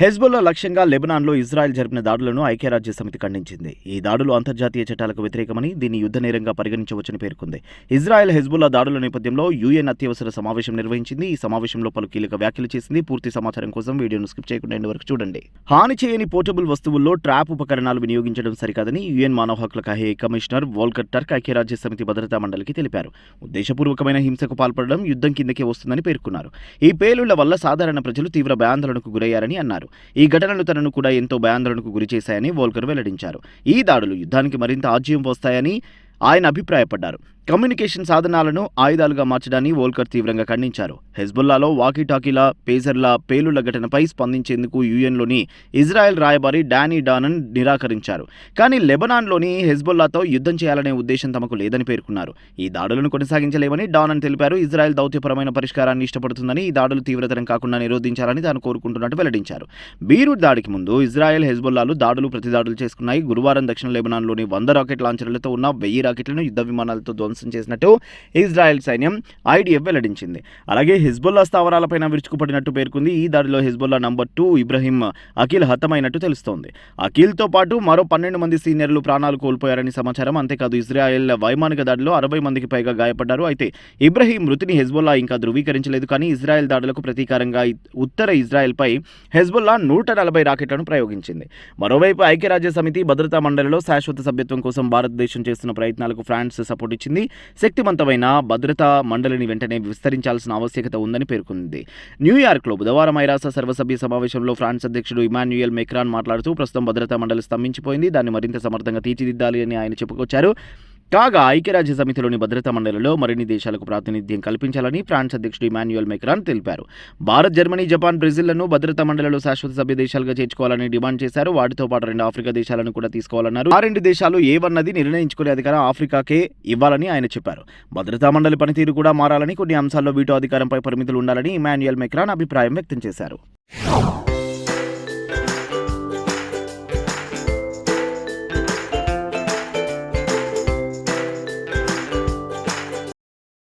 Hezbollah లక్ష్యంగా లెబనాన్లో Israel జరిపిన దాడులను ఐక్యరాజ్య సమితి ఖండించింది. ఈ దాడులు అంతర్జాతీయ చట్టాలకు వ్యతిరేకమని దీన్ని యుద్ధ నేరంగా పరిగణించవచ్చని పేర్కొంది. ఇజ్రాయెల్ హెజ్బుల్లా దాడుల నేపథ్యంలో యూఎన్ అత్యవసర సమావేశం నిర్వహించింది. ఈ సమావేశంలో పలు కీలక వ్యాఖ్యలు చేసింది. పూర్తి సమాచారం కోసం వీడియోను స్కిప్ చేయకుండా ఎండ్ వరకు చూడండి. హాని చేయని పోర్టబుల్ వస్తువుల్లో ట్రాప్ ఉపకరణాలు వినియోగించడం సరికాదని యుఎన్ మానవ హక్కుల హై కమిషనర్ వోల్కర్ టర్క్ ఐక్యరాజ్య సమితి భద్రతా మండలికి తెలిపారు. ఉద్దేశపూర్వకమైన హింసకు పాల్పడడం యుద్ధం కిందకే వస్తుందని పేర్కొన్నారు. ఈ పేలుళ్ళ వల్ల సాధారణ ప్రజలు తీవ్ర భయాందోళనకు గురయ్యారని అన్నారు. ఈ ఘటనలు తనను కూడా ఎంతో భయాందోళనకు గురి చేశాయని వోల్కర్ వెల్లడించారు. ఈ దాడులు యుద్ధానికి మరింత ఆజ్యం పోస్తాయని ఆయన అభిప్రాయపడ్డారు. కమ్యూనికేషన్ సాధనాలను ఆయుధాలుగా మార్చడాన్ని వోల్కర్ తీవ్రంగా ఖండించారు. హెజ్బుల్లాలో వాకీటాకీల పేజర్ల పేలుళ్ళ ఘటనపై స్పందించేందుకు యుఎన్లోని ఇజ్రాయెల్ రాయబారి డానీ డానన్ నిరాకరించారు. కానీ లెబనాన్లోని హెజ్బుల్లాతో యుద్ధం చేయాలనే ఉద్దేశం తమకు లేదని పేర్కొన్నారు. ఈ దాడులను కొనసాగించలేమని డానన్ తెలిపారు. ఇజ్రాయెల్ దౌత్యపరమైన పరిష్కారాన్ని ఇష్టపడుతుందని ఈ దాడులు తీవ్రతరం కాకుండా నిరోధించాలని తాను కోరుకుంటున్నట్టు వెల్లడించారు. బీరూట్ దాడికి ముందు ఇజ్రాయెల్ హెజ్బుల్లాలు దాడులు ప్రతిదాడులు చేసుకున్నాయి. గురువారం దక్షిణ లెబనాన్లోని వంద రాకెట్ లాంచర్లతో ఉన్న వెయ్యి రాకెట్లను యుద్ధ విమానాలతో ధ్వంసం చేసినట్టు ఇజ్రాయెల్ సైన్యం ఐడిఎఫ్ వెల్లడించింది. అలాగే హిజ్బుల్లా స్థావరాలపైన విరుచుకుపడినట్టు పేర్కొంది. ఈ దాడిలో Hezbollah number two Ibrahim Aqil హతమైనట్టు తెలుస్తోంది. అఖిల్తో పాటు మరో పన్నెండు మంది సీనియర్లు ప్రాణాలు కోల్పోయారని సమాచారం. అంతేకాదు ఇజ్రాయెల్ వైమానిక దాడిలో అరవై మందికి పైగా గాయపడ్డారు. అయితే ఇబ్రహీం మృతిని హెజ్బుల్లా ఇంకా ధృవీకరించలేదు. కానీ ఇజ్రాయెల్ దాడులకు ప్రతీకారంగా ఉత్తర ఇజ్రాయెల్పై హెజ్బుల్లా నూట నలభై రాకెట్లను ప్రయోగించింది. మరోవైపు ఐక్యరాజ్య సమితి భద్రతా మండలిలో శాశ్వత సభ్యత్వం కోసం భారతదేశం చేస్తున్న ప్రయత్నాలకు ఫ్రాన్స్ సపోర్ట్ ఇచ్చింది. శక్తివంతమైన భద్రతా మండలిని వెంటనే విస్తరించాల్సిన ఆవశ్యకత ఉందని పేర్కొంది. న్యూయార్క్లో బుధవారం ఐరాస సర్వసభ్య సమావేశంలో ఫ్రాన్స్ అధ్యక్షుడు ఇమాన్యుయల్ మెక్రాన్ మాట్లాడుతూ ప్రస్తుతం భద్రతా మండలి స్తంభించిపోయింది. దాన్ని మరింత సమర్థంగా తీర్చిదిద్దాలి అని ఆయన చెప్పుకొచ్చారు. కాగా ఐక్యరాజ్య సమితిలోని భద్రతా మండలిలో మరిన్ని దేశాలకు ప్రాతినిధ్యం కల్పించాలని ఫ్రాన్స్ అధ్యక్షుడు ఇమాన్యుయల్ మెక్రాన్ తెలిపారు. భారత్ జర్మనీ జపాన్ బ్రెజిల్లను భద్రతా మండలిలో శాశ్వత సభ్య దేశాలుగా చేర్చుకోవాలని డిమాండ్ చేశారు. వాటితో పాటు రెండు ఆఫ్రికా దేశాలను కూడా తీసుకోవాలన్నారు. ఆ రెండు దేశాలు ఏవన్నది నిర్ణయించుకునే అధికారం ఆఫ్రికాకే ఇవ్వాలని ఆయన చెప్పారు. భద్రతా మండలి పనితీరు కూడా మారాలని కొన్ని అంశాల్లో వీటో అధికారంపై పరిమితులు ఉండాలని ఇమాన్యుయల్ మెక్రాన్ అభిప్రాయం వ్యక్తం చేశారు.